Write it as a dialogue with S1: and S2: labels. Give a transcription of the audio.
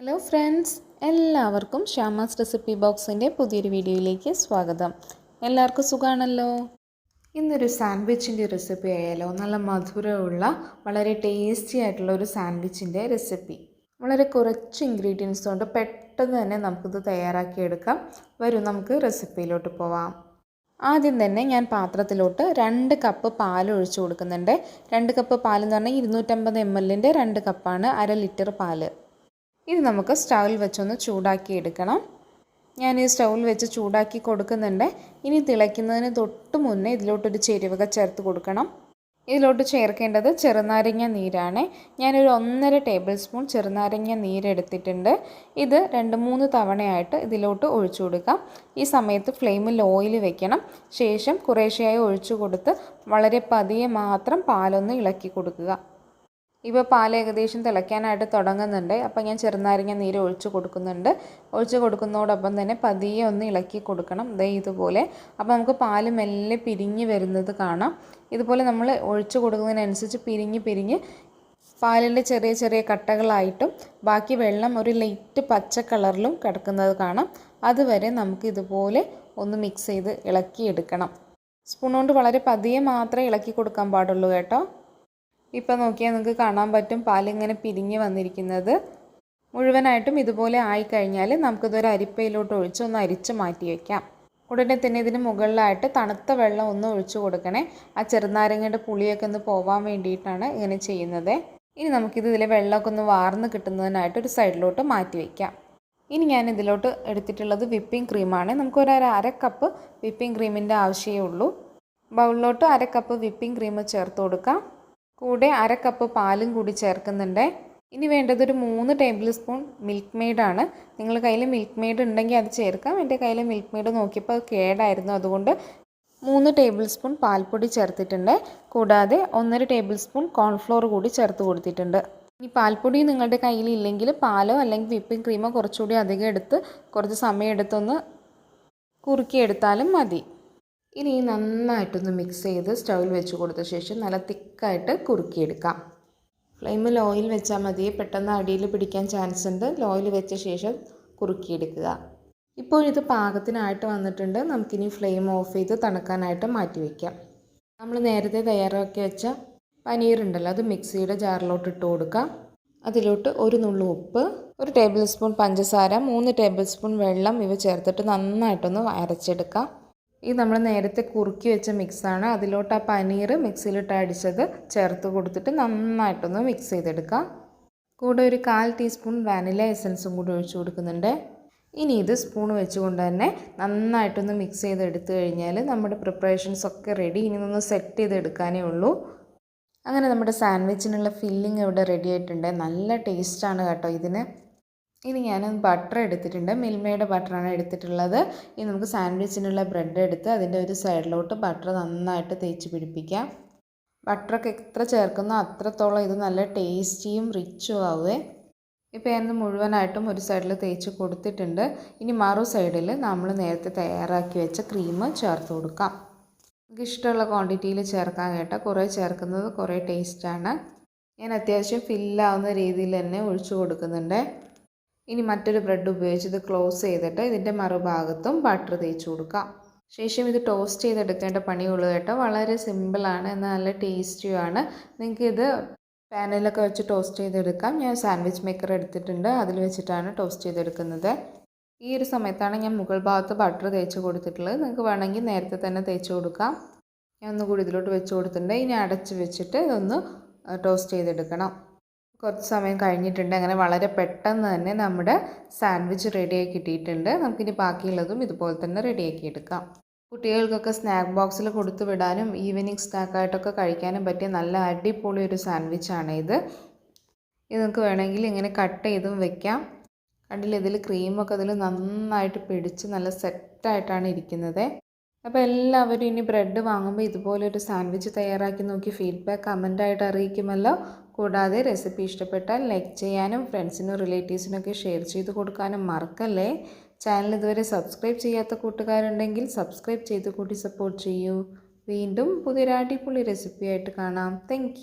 S1: Hello friends എല്ലാവർക്കും ഷ്യാമാസ് recipe ബോക്സിന്റെ പുതിയൊരു വീഡിയോയിലേക്ക് സ്വാഗതം. എല്ലാവർക്കും സുഖമാണല്ലോ ഇന്നൊരു സാൻഡ്വിച്ചിന്റെ റെസിപ്പി ആയാലോ? നല്ല മധുരമുള്ള വളരെ ടേസ്റ്റി ആയിട്ടുള്ള ഒരു സാൻഡ്വിച്ചിന്റെ റെസിപ്പി വളരെ കുറച്ച് ഇൻഗ്രീഡിയൻസ് കൊണ്ട് പെട്ടെന്ന് തന്നെ നമുക്കിത് തയ്യാറാക്കിയെടുക്കാം. വരും നമുക്ക് റെസിപ്പിയിലോട്ട് പോവാം. ആദ്യം തന്നെ ഞാൻ പാത്രത്തിലോട്ട് രണ്ട് കപ്പ് പാൽ ഒഴിച്ചു കൊടുക്കുന്നുണ്ട്. രണ്ട് കപ്പ് പാൽ എന്ന് പറഞ്ഞാൽ ഇരുന്നൂറ്റമ്പത് എം എല്ലിന്റെ രണ്ട് കപ്പാണ് അര ലിറ്റർ പാൽ ഇത് നമുക്ക് സ്റ്റൗവിൽ വെച്ചൊന്ന് ചൂടാക്കി എടുക്കണം. ഞാൻ ഈ സ്റ്റൗവിൽ വെച്ച് ചൂടാക്കി കൊടുക്കുന്നുണ്ട്. ഇനി തിളയ്ക്കുന്നതിന് തൊട്ട് മുന്നേ ഇതിലോട്ടൊരു ചേരുവക ചേർത്ത് കൊടുക്കണം. ഇതിലോട്ട് ചേർക്കേണ്ടത് ചെറുനാരങ്ങ നീരാണ്. ഞാനൊരു ഒന്നര ടേബിൾ സ്പൂൺ ചെറുനാരങ്ങ നീരെടുത്തിട്ടുണ്ട് ഇത് രണ്ട് മൂന്ന് തവണയായിട്ട് ഇതിലോട്ട് ഒഴിച്ചു കൊടുക്കാം. ഈ സമയത്ത് ഫ്ലെയിമിൽ ഓയിൽ വെക്കണം. ശേഷം കുറേശ്ശെയായി ഒഴിച്ചു കൊടുത്ത് വളരെ പതിയെ മാത്രം പാലൊന്ന് ഇളക്കി കൊടുക്കുക. ഇപ്പോൾ പാൽ ഏകദേശം തിളയ്ക്കാനായിട്ട് തുടങ്ങുന്നുണ്ട്. അപ്പോൾ ഞാൻ ചെറുനാരങ്ങ നീര് ഒഴിച്ച് കൊടുക്കുന്നുണ്ട്. ഒഴിച്ച് കൊടുക്കുന്നതോടൊപ്പം തന്നെ പതിയെ ഒന്ന് ഇളക്കി കൊടുക്കണം. ദേ ഇതുപോലെ. അപ്പോൾ നമുക്ക് പാൽ മെല്ലെ പിരിഞ്ഞ് വരുന്നത് കാണാം. ഇതുപോലെ നമ്മൾ ഒഴിച്ച് കൊടുക്കുന്നതിനനുസരിച്ച് പിരിഞ്ഞ് പിരിഞ്ഞ് പാലിന്റെ ചെറിയ ചെറിയ കട്ടകളായിട്ടും ബാക്കി വെള്ളം ഒരു ലൈറ്റ് പച്ച കളറിലും കിടക്കുന്നത് കാണാം. അതുവരെ നമുക്ക് ഇതുപോലെ ഒന്ന് മിക്സ് ചെയ്ത് ഇളക്കിയെടുക്കണം. സ്പൂൺ കൊണ്ട് വളരെ പതിയെ മാത്രമേ ഇളക്കി കൊടുക്കാൻ പാടുള്ളൂ കേട്ടോ. ഇപ്പം നോക്കിയാൽ നിങ്ങൾക്ക് കാണാൻ പറ്റും പാലിങ്ങനെ പിരിഞ്ഞ് വന്നിരിക്കുന്നത്. മുഴുവനായിട്ടും ഇതുപോലെ ആയിക്കഴിഞ്ഞാൽ നമുക്കിതൊരു അരിപ്പയിലോട്ട് ഒഴിച്ച് ഒന്ന് അരിച്ച് മാറ്റി വയ്ക്കാം ഉടനെ തന്നെ ഇതിന് മുകളിലായിട്ട് തണുത്ത വെള്ളം ഒന്ന് ഒഴിച്ചു കൊടുക്കണേ. ആ ചെറുനാരങ്ങയുടെ പുളിയൊക്കെ ഒന്ന് പോവാൻ വേണ്ടിയിട്ടാണ് ഇങ്ങനെ ചെയ്യുന്നത്. ഇനി നമുക്കിത് ഇതിലെ വെള്ളമൊക്കെ ഒന്ന് വാർന്ന് കിട്ടുന്നതിനായിട്ട് ഒരു സൈഡിലോട്ട് മാറ്റി വയ്ക്കാം ഇനി ഞാൻ ഇതിലോട്ട് എടുത്തിട്ടുള്ളത് വിപ്പിംഗ് ക്രീമാണ്. നമുക്കൊരു അര കപ്പ് വിപ്പിംഗ് ക്രീമിന്റെ ആവശ്യമേ ഉള്ളൂ. ബൗളിലോട്ട് അര കപ്പ് വിപ്പിംഗ് ക്രീം ചേർത്ത് കൊടുക്കാം. കൂടെ അര കപ്പ് പാലും കൂടി ചേർക്കുന്നുണ്ട്. ഇനി വേണ്ടത് ഒരു മൂന്ന് ടേബിൾ സ്പൂൺ മിൽക്ക് മെയ്ഡാണ് നിങ്ങൾ കയ്യിൽ മിൽക്ക് മെയ്ഡ് ഉണ്ടെങ്കിൽ അത് ചേർക്കാം. എന്റെ കയ്യിൽ മിൽക്ക് മെയ്ഡ് നോക്കിയപ്പോൾ കേടായിരുന്നു. അതുകൊണ്ട് മൂന്ന് ടേബിൾ സ്പൂൺ പാൽപ്പൊടി ചേർത്തിട്ടുണ്ട്. കൂടാതെ ഒന്നര ടേബിൾ സ്പൂൺ കോൺഫ്ലോർ കൂടി ചേർത്ത് കൊടുത്തിട്ടുണ്ട്. ഇനി പാൽപ്പൊടി നിങ്ങളുടെ കയ്യിൽ ഇല്ലെങ്കിൽ പാലോ അല്ലെങ്കിൽ വിപ്പിംഗ് ക്രീമോ കുറച്ചുകൂടി അധികം എടുത്ത് കുറച്ച് സമയം എടുത്തൊന്ന് കുറുക്കിയെടുത്താലും മതി. ഇനി നന്നായിട്ടൊന്ന് മിക്സ് ചെയ്ത് സ്റ്റൗവിൽ വെച്ച് കൊടുത്ത ശേഷം നല്ല തിക്കായിട്ട് കുറുക്കിയെടുക്കാം. ഫ്ലെയിമിൽ ഓയിൽ വെച്ചാൽ മതി. പെട്ടെന്ന് അടിയിൽ പിടിക്കാൻ ചാൻസ് ഉണ്ട്. ലോയിൽ വെച്ച ശേഷം കുറുക്കിയെടുക്കുക. ഇപ്പോൾ ഇത് പാകത്തിനായിട്ട് വന്നിട്ടുണ്ട്. നമുക്കിനി ഫ്ലെയിം ഓഫ് ചെയ്ത് തണുക്കാനായിട്ട് മാറ്റി വയ്ക്കാം നമ്മൾ നേരത്തെ തയ്യാറാക്കി വെച്ച പനീർ ഉണ്ടല്ലോ അത് മിക്സിയുടെ ജാറിലോട്ട് ഇട്ട് കൊടുക്കാം. അതിലോട്ട് ഒരു നുള്ളു ഉപ്പ് ഒരു ടേബിൾ സ്പൂൺ പഞ്ചസാര മൂന്ന് ടേബിൾ സ്പൂൺ വെള്ളം ഇവ ചേർത്തിട്ട് നന്നായിട്ടൊന്ന് അരച്ചെടുക്കാം ഇത് നമ്മൾ നേരത്തെ കുറുക്കി വെച്ച മിക്സാണ്. അതിലോട്ട് ആ പനീർ മിക്സിയിലിട്ട് അടിച്ചത് ചേർത്ത് കൊടുത്തിട്ട് നന്നായിട്ടൊന്ന് മിക്സ് ചെയ്തെടുക്കാം. കൂടെ ഒരു കാൽ ടീസ്പൂൺ വാനില എസൻസും കൂടി ഒഴിച്ചു കൊടുക്കുന്നുണ്ട്. ഇനി ഇത് സ്പൂൺ വെച്ചുകൊണ്ട് തന്നെ നന്നായിട്ടൊന്ന് മിക്സ് ചെയ്തെടുത്തു കഴിഞ്ഞാൽ നമ്മുടെ പ്രിപ്പറേഷൻസ് ഒക്കെ റെഡി. ഇനി ഒന്ന് സെറ്റ് ചെയ്തെടുക്കാനേ ഉള്ളൂ. അങ്ങനെ നമ്മുടെ സാൻഡ്വിച്ചിനുള്ള ഫില്ലിംഗ് ഇവിടെ റെഡി ആയിട്ടുണ്ട്. നല്ല ടേസ്റ്റാണ് കേട്ടോ ഇതിന്. ഇനി ഞാൻ ബട്ടർ എടുത്തിട്ടുണ്ട്. മിൽമയുടെ ബട്ടറാണ് എടുത്തിട്ടുള്ളത്. ഇനി നമുക്ക് സാൻഡ്വിച്ചിനുള്ള ബ്രെഡ് എടുത്ത് അതിന്റെ ഒരു സൈഡിലോട്ട് ബട്ടർ നന്നായിട്ട് തേച്ച് പിടിപ്പിക്കാം. ബട്ടറൊക്കെ എത്ര ചേർക്കുന്നോ അത്രത്തോളം ഇത് നല്ല ടേസ്റ്റിയും റിച്ചും ആവുമേ ഇപ്പോൾ ഞാനത് മുഴുവനായിട്ടും ഒരു സൈഡിൽ തേച്ച് കൊടുത്തിട്ടുണ്ട്. ഇനി മറു സൈഡിൽ നമ്മൾ നേരത്തെ തയ്യാറാക്കി വെച്ച ക്രീം ചേർത്ത് കൊടുക്കാം. നമുക്ക് ഇഷ്ടമുള്ള ക്വാണ്ടിറ്റിയിൽ ചേർക്കാൻ കേട്ടോ. കുറേ ചേർക്കുന്നത് കുറേ ടേസ്റ്റാണ് ഞാൻ അത്യാവശ്യം ഫില്ലാവുന്ന രീതിയിൽ തന്നെ ഒഴിച്ചു കൊടുക്കുന്നുണ്ട്. ഇനി മറ്റൊരു ബ്രെഡ് ഉപയോഗിച്ച് ഇത് ക്ലോസ് ചെയ്തിട്ട് ഇതിന്റെ മറുഭാഗത്തും ബട്ടർ തേച്ച് കൊടുക്കാം. ശേഷം ഇത് ടോസ്റ്റ് ചെയ്തെടുക്കേണ്ട പണിയുള്ളൂ കേട്ടോ. വളരെ സിമ്പിളാണ് എന്നാൽ നല്ല ടേസ്റ്റിയുമാണ് നിങ്ങൾക്ക് ഇത് പാനിലൊക്കെ വെച്ച് ടോസ്റ്റ് ചെയ്തെടുക്കാം. ഞാൻ സാൻഡ്വിച്ച് മേക്കർ എടുത്തിട്ടുണ്ട്. അതിൽ വെച്ചിട്ടാണ് ടോസ്റ്റ് ചെയ്തെടുക്കുന്നത്. ഈ ഒരു സമയത്താണ് ഞാൻ മുകൾ ഭാഗത്ത് ബട്ടർ തേച്ച് കൊടുത്തിട്ടുള്ളത്. നിങ്ങൾക്ക് വേണമെങ്കിൽ നേരത്തെ തന്നെ തേച്ച് കൊടുക്കാം. ഞാൻ ഒന്നുകൂടി ഇതിലോട്ട് വെച്ച് കൊടുത്തിട്ടുണ്ട്. ഇനി അടച്ച് വെച്ചിട്ട് ഇതൊന്ന് ടോസ്റ്റ് ചെയ്തെടുക്കണം. കുറച്ച് സമയം കഴിഞ്ഞിട്ടുണ്ട്. അങ്ങനെ വളരെ പെട്ടെന്ന് തന്നെ നമ്മുടെ സാൻഡ്വിച്ച് റെഡിയായി കിട്ടിയിട്ടുണ്ട്. നമുക്കിനി ബാക്കിയുള്ളതും ഇതുപോലെ തന്നെ റെഡിയാക്കി എടുക്കാം. കുട്ടികൾക്കൊക്കെ സ്നാക്ക് ബോക്സിൽ കൊടുത്തു വിടാനും ഈവനിങ് സ്നാക്കായിട്ടൊക്കെ കഴിക്കാനും പറ്റിയ നല്ല അടിപൊളി ഒരു സാൻഡ്വിച്ചാണ് ഇത്. ഇത് നിങ്ങൾക്ക് വേണമെങ്കിൽ ഇങ്ങനെ കട്ട് ചെയ്തും വെക്കാം. കണ്ടില്ല ഇതിൽ ക്രീമൊക്കെ ഇതിൽ നന്നായിട്ട് പിടിച്ച് നല്ല സെറ്റായിട്ടാണ് ഇരിക്കുന്നത്. അപ്പോൾ എല്ലാവരും ഇനി ബ്രെഡ് വാങ്ങുമ്പോൾ ഇതുപോലൊരു സാൻഡ്വിച്ച് തയ്യാറാക്കി നോക്കി ഫീഡ്ബാക്ക് കമന്റായിട്ട് അറിയിക്കുമല്ലോ. കൂടാതെ റെസിപ്പി ഇഷ്ടപ്പെട്ടാൽ ലൈക്ക് ചെയ്യാനും ഫ്രണ്ട്സിനും റിലേറ്റീവ്സിനൊക്കെ ഷെയർ ചെയ്ത് കൊടുക്കാനും മറക്കല്ലേ. ചാനൽ ഇതുവരെ സബ്സ്ക്രൈബ് ചെയ്യാത്ത കൂട്ടുകാരുണ്ടെങ്കിൽ സബ്സ്ക്രൈബ് ചെയ്ത് കൂട്ടി സപ്പോർട്ട് ചെയ്യൂ. വീണ്ടും പുതിയൊരു അടിപൊളി റെസിപ്പിയായിട്ട് കാണാം. താങ്ക്